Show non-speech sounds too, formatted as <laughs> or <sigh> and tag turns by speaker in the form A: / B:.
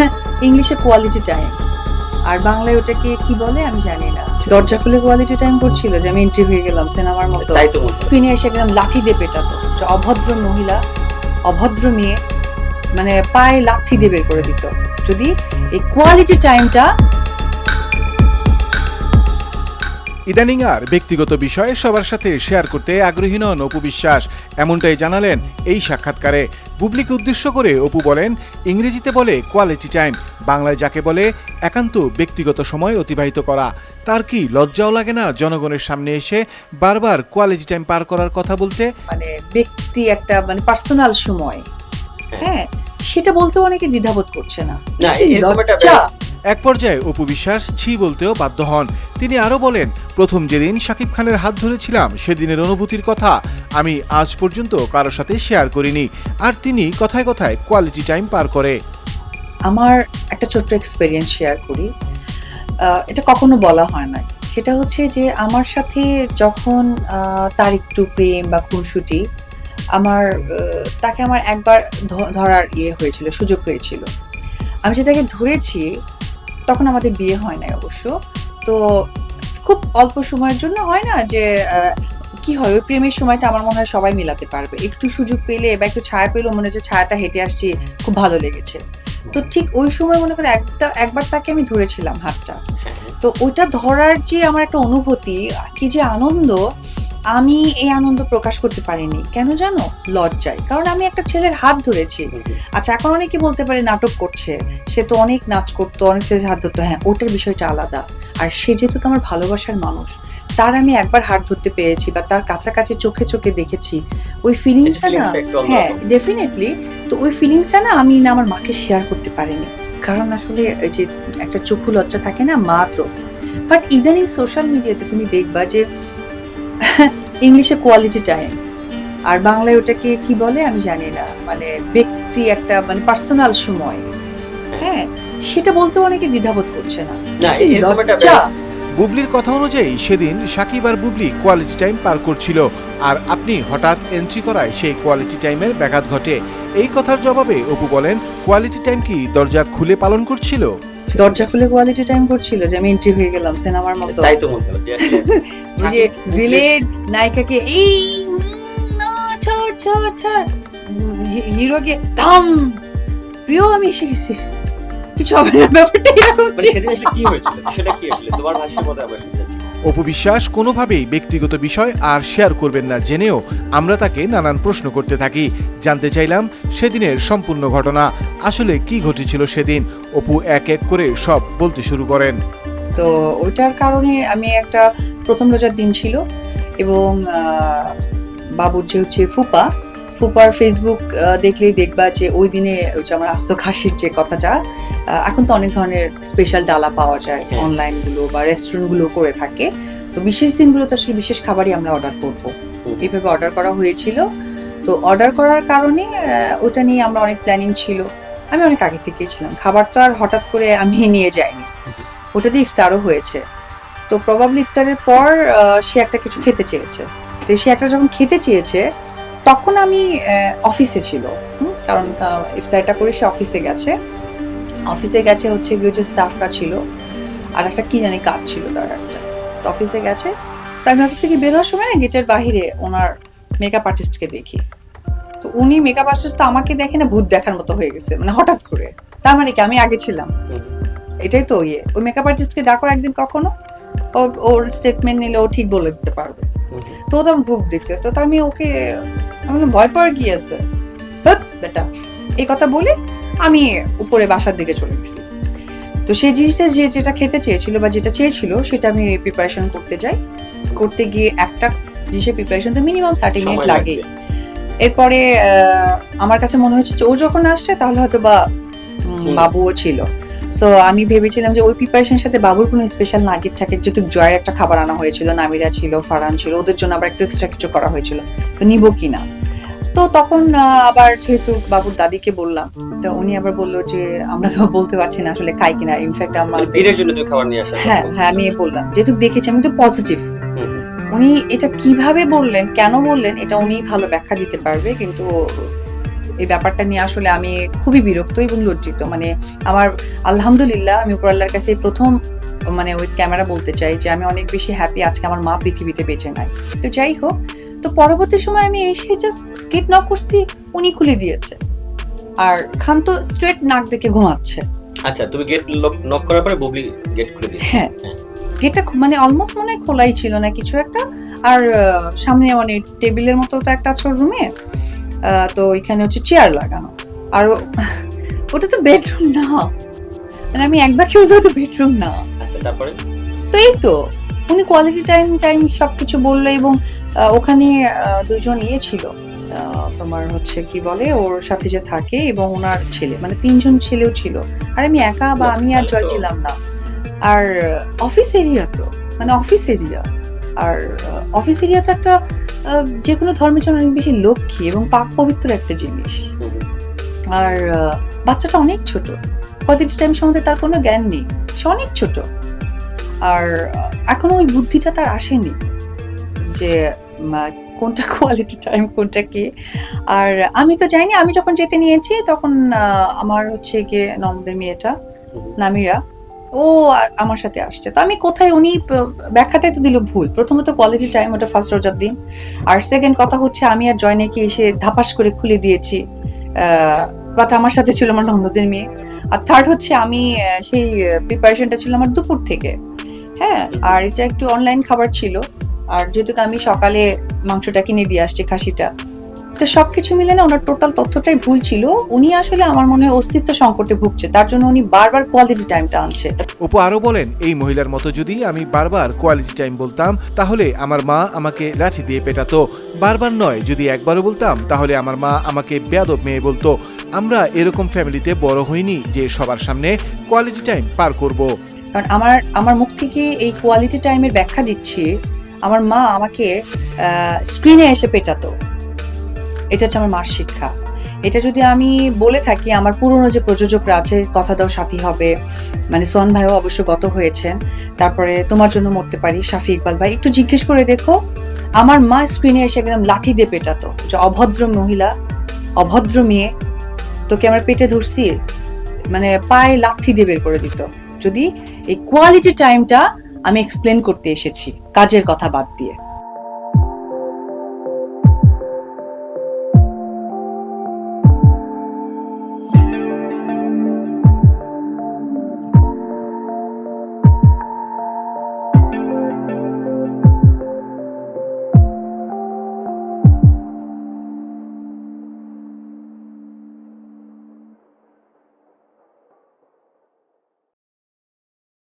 A: <laughs> ইংলিশে quality time আর বাংলায় ওটাকে কি বলে আমি জানি না। দরজা খুলে কোয়ালিটি টাইম করছিল যে আমি এন্ট্রি হয়ে গেলাম সিনেমার মতো। ফিনে এসে একদম লাঠি দিয়ে পেটাতো। যে অভদ্র মহিলা অভদ্র মেয়ে মানে পায়ে লাঠি দিয়ে বের করে দিত। যদি এই কোয়ালিটি টাইমটা
B: ইদানিং আর ব্যক্তিগত বিষয়ে সবার সাথে শেয়ার করতে আগ্রহী নন অপু বিশ্বাস। এমনটাই জানালেন এই সাক্ষাৎকারে। বুবলিকে উদ্দেশ্য করে অপু বলেন ইংরেজিতে বলে কোয়ালিটি টাইম বাংলায় যাকে বলে একান্ত ব্যক্তিগত সময় অতিবাহিত করা। তার কি লজ্জাও লাগে না জনগণের সামনে এসে বারবার কোয়ালিটি টাইম পার করার কথা বলতে?
A: মানে ব্যক্তি একটা মানে পার্সোনাল সময়। হ্যাঁ। সেটা বলতে অনেকে দ্বিধাবোধ করছে না। লজ্জা!
B: এক পর্যায়ে অপু বিশ্বাস ছি বলতেও বাধ্য হন। তিনি আরও বলেন, প্রথম যেদিন শাকিব খানের হাত ধরেছিলাম, সেদিনের অনুভূতির কথা আমি আজ পর্যন্ত কারোর সাথে শেয়ার করিনি। আর তিনি কথায় কথায় কোয়ালিটি টাইম পার করে।
A: আমার একটা ছোট্ট এক্সপিরিয়েন্স শেয়ার করি। এটা কখনো বলা হয় না সেটা হচ্ছে যে, আমার সাথে যখন তার একটু প্রেম বা খুনসুটি, আমার তাকে আমার একবার ধরার ইয়ে হয়েছিল, সুযোগ হয়েছিল। আমি যে তাকে ধরেছি তখন আমাদের বিয়ে হয় নাই অবশ্য। তো খুব অল্প সময়ের জন্য হয় না যে কি হয় ওই প্রেমের সময়টা আমার মনে হয় সবাই মিলাতে পারবে। একটু সুযোগ পেলে বা একটু ছায়া পেলে মনে হচ্ছে ছায়াটা হেঁটে আসছি খুব ভালো লেগেছে। তো ঠিক ওই সময় মনে করে একটা একবার তাকে আমি ধরেছিলাম হাতটা। তো ওইটা ধরার যে আমার একটা অনুভূতি কি যে আনন্দ আমি এই আনন্দ প্রকাশ করতে পারিনি। কেন জানো? লজ্জায়। কারণ আমি একটা ছেলের হাত ধরেছি। আচ্ছা এখন অনেকে বলতে পারে নাটক করছে। সে তো অনেক নাচ করতো অনেক ছেলের হাত ধরতো। হ্যাঁ ওটার বিষয়টা আলাদা। আর সে যেহেতু আমার ভালোবাসার মানুষ তার আমি একবার হাত ধরতে পেরেছি বা তার কাছাকাছি চোখে চোখে দেখেছি। ওই ফিলিংসটা না হ্যাঁ। ডেফিনেটলি তো ওই ফিলিংসটা না আমি না আমার মাকে শেয়ার করতে পারিনি। কারণ আসলে যে একটা চক্ষু লজ্জা থাকে না মা তো। বাট ইদানিং সোশ্যাল মিডিয়াতে তুমি দেখবা যে ইংলিশে কোয়ালিটি টাইম আর বাংলায় ওটাকে কি বলে আমি জানি না। মানে ব্যক্তি একটা মানে পার্সোনাল সময়। হ্যাঁ। সেটা বলতে অনেকে দ্বিধাবোধ করছে না। লজ্জা!
B: বুবলির কথা অনুযায়ী সেদিন সাকিব আর বুবলি কোয়ালিটি টাইম পার করছিল। আর আপনি হঠাৎ এন্ট্রি করায় সেই কোয়ালিটি টাইমের ব্যাঘাত ঘটে। এই কথার জবাবে অপু বলেন কোয়ালিটি টাইম কি দরজা খুলে পালন করছিল?
A: দরজা খুলে কোয়ালিটি টাইম করছিল যে আমি এন্ট্রি হয়ে গেলাম সিনেমার মতো।
C: তাই তো মনে হয় <laughs> যে
A: ভিলেন নায়িকাকে এই ছাড় ছাড় ছাড়। হিরোকে থাম প্রিয় আমি এসে গেছি। কিছু হবে না ব্যাপারটা এরকম
C: মানে কি হয়েছিল? সেটা কি হয়েছিল? তোমার ভাষ্য মতো আবার শুনতে চাচ্ছি।
B: অপু বিশ্বাস কোনোভাবেই ব্যক্তিগত বিষয় আর শেয়ার করবেন না জেনেও আমরা তাকে নানান প্রশ্ন করতে থাকি। জানতে চাইলাম সেদিনের সম্পূর্ণ ঘটনা। আসলে কি ঘটেছিল সেদিন? অপু এক এক করে সব বলতে শুরু করেন।
A: তো ওইটার কারণে আমি একটা প্রথম রোজার দিন ছিল এবং বাবুর যে হচ্ছে ফুপা ফুপার ফেসবুক দেখলেই দেখবা যে ওই দিনে ওই যে আমার আস্ত খাসির যে কথাটা এখন তো অনেক ধরনের স্পেশাল ডালা পাওয়া যায় অনলাইনগুলো বা রেস্টুরেন্টগুলো করে থাকে। তো বিশেষ দিনগুলোতে আসলে বিশেষ খাবারই আমরা অর্ডার করব। এইভাবে অর্ডার করা হয়েছিল। তো অর্ডার করার কারণে ওটা নিয়ে আমরা অনেক প্ল্যানিং ছিল। আমি অনেক আগে থেকেই ছিলাম। খাবার তো আর হঠাৎ করে আমি নিয়ে যাইনি। ওটা দিয়ে ইফতারও হয়েছে। তো প্রবাবলি ইফতারের পর সে একটা কিছু খেতে চেয়েছে। তো সে একটা যখন খেতে চেয়েছে, তখন আমি অফিসে ছিল। কারণ ইফতারটা করে সে অফিসে গেছে। অফিসে গেছে হচ্ছে গিয়ে যে স্টাফরা ছিল। আর একটা কি জানি কাজ ছিল তার একটা। তো অফিসে গেছে। তো আমি অফিস থেকে বের হওয়ার সময় না গেটের বাহিরে ওনার মেকআপ আর্টিস্টকে দেখি। তো উনি মেকআপ আর্টিস্ট তো আমাকে দেখে না ভূত দেখার মতো হয়ে গেছে মানে হঠাৎ করে। তার মানে কি আমি আগে ছিলাম। এটাই তো ইয়ে। ওই মেকআপ আর্টিস্টকে ডাকো একদিন কখনো ওর ওর স্টেটমেন্ট নিলে ও ঠিক বলে দিতে পারবে। তো ও তো আমার বুক দেখছে। তো আমি ওকে আমি ভয় পাওয়ার কি আছে? বেটা এই কথা বলে আমি উপরে বাসার দিকে চলে গেছি। তো সেই জিনিসটা যে যেটা খেতে চেয়েছিল বা যেটা চেয়েছিল সেটা আমি প্রিপারেশন করতে যাই। করতে গিয়ে একটা জিনিসের প্রিপারেশন তো মিনিমাম থার্টি মিনিট লাগে। এরপরে আমার কাছে মনে হচ্ছে যে ও যখন আসছে তাহলে হয়তো বা বাবুও ছিল। সো আমি ভেবেছিলাম যে ওই প্রিপারেশনের সাথে বাবুর কোনো স্পেশাল নাগেট থাকে যেহেতু জয়ের একটা খাবার আনা হয়েছিল নামিরা ছিল ফারান ছিল ওদের জন্য আবার একটু এক্সট্রা কিছু করা হয়েছিল। তো নিব কি না? তো তখন আবার যেহেতু বাবুর দাদিকে বললাম তো উনি আবার বলল যে আমরা তো বলতে পারছি না আসলে খাই কিনা। ইনফ্যাক্ট আমার
C: মানে
A: হ্যাঁ হ্যাঁ আমি বললাম। যেহেতু দেখেছি আমি তো পজিটিভ। উনি এটা কীভাবে বললেন কেন বললেন এটা উনি ভালো ব্যাখ্যা দিতে পারবে। কিন্তু এই ব্যাপারটা নিয়ে আসলে আমি খুবই বিরক্ত এবং লজ্জিত। মানে আমার আলহামদুলিল্লাহ আমি উপর আল্লাহর কাছে প্রথম মানে ওই ক্যামেরা বলতে চাই যে আমি অনেক বেশি হ্যাপি আজকে আমার মা পৃথিবীতে বেঁচে নাই। তো যাই হোক তো পরবর্তী সময় আমি এসে জাস্ট গেট নক করছি উনি খুলে দিয়েছে। আর খান তো স্ট্রেট নাক দেখে ঘুমাচ্ছে।
C: আচ্ছা তুমি গেট নক করার পরে বুবলি গেট খুলে দিয়েছে।
A: হ্যাঁ।
C: হ্যাঁ।
A: গেটটা মানে অলমোস্ট মনে হয় খোলাই ছিল না কিছু একটা। আর সামনে মানে টেবিলের মতো তো একটা আছে রুমে তো এখানে হচ্ছে চেয়ার লাগানো। আর <laughs> ওটা তো বেডরুম না। মানে আমি একবার কেউ তো বেডরুম না।
C: আচ্ছা তারপরে?
A: তো এই তো। উনি কোয়ালিটি টাইম টাইম সব কিছু বলল এবং ওখানে দুজন ইয়ে ছিল। তোমার হচ্ছে কি বলে ওর সাথে যে থাকে এবং ওনার ছেলে। মানে তিনজন ছেলেও ছিল। আর আমি একা বা আমি আর জয় ছিলাম না। আর অফিস এরিয়া তো মানে অফিস এরিয়া আর অফিস এরিয়া তো একটা যে কোনো ধর্মের জন্য অনেক বেশি লক্ষ্মী এবং পাক পবিত্র একটা জিনিস। আর বাচ্চাটা অনেক ছোট। কোয়ালিটি টাইম সম্বন্ধে তার কোনো জ্ঞান নেই। সে অনেক ছোট। আর এখনও ওই বুদ্ধিটা তার আসেনি যে কোনটা কোয়ালিটি টাইম কোনটা কি। আর আমি তো জানি আমি যখন যেতে নিয়েছি তখন আমার হচ্ছে গিয়ে ননদের মেয়েটা নামিরা। ও আমার সাথে আসছে। তো আমি কোথায় উনি ব্যাখ্যাটাই তো দিল ভুল। প্রথমত কোয়ালিটি টাইম ওটা ফার্স্ট রোজার দিন। আর সেকেন্ড কথা হচ্ছে আমি আর জয় নাকি এসে ধাপাস করে খুলে দিয়েছি বাট আমার সাথে ছিল আমার নন্দদের মেয়ে। আর থার্ড হচ্ছে আমি সেই প্রিপারেশনটা ছিল আমার দুপুর থেকে। হ্যাঁ আর এটা একটু অনলাইন খাবার ছিল। আর যেহেতু আমি সকালে মাংসটা কিনে দিয়ে আসছি খাসিটা তো সব কিছু মিলে না ওনার টোটাল তথ্যটাই ভুল ছিল। উনি আসলে আমার মনে হয় অস্তিত্ব সংকটে ভুগছে তার জন্য উনি বারবার কোয়ালিটি টাইমটা আনছে।
B: অপু আরও বলেন এই মহিলার মতো যদি আমি বারবার কোয়ালিটি টাইম বলতাম তাহলে আমার মা আমাকে লাঠি দিয়ে পেটাতো। বারবার নয় যদি একবারও বলতাম তাহলে আমার মা আমাকে বেয়াদব মেয়ে বলতো। আমরা এরকম ফ্যামিলিতে বড় হইনি যে সবার সামনে কোয়ালিটি টাইম পার করব।
A: কারণ আমার আমার মুখ থেকে এই কোয়ালিটি টাইমের ব্যাখ্যা দিচ্ছি আমার মা আমাকে স্ক্রিনে এসে পেটাতো। এটা হচ্ছে আমার মার শিক্ষা। এটা যদি আমি বলে থাকি, আমার পুরনো যে প্রযোজকরা আছে, কথা দাও সাথী হবে মানে সোহান ভাইও অবশ্য গত হয়েছেন, তারপরে তোমার জন্য মরতে পারি, শাফি ইকবাল ভাই, একটু জিজ্ঞেস করে দেখো, আমার মা স্ক্রিনে এসে একদম লাঠি দিয়ে পেটাতো, যে অভদ্র মহিলা, অভদ্র মেয়ে, তোকে আমার পেটে ধরছি মানে পায়ে লাঠি দিয়ে বের করে দিত। যদি এই কোয়ালিটি টাইমটা আমি এক্সপ্লেন করতে এসেছি, কাজের কথা বাদ দিয়ে।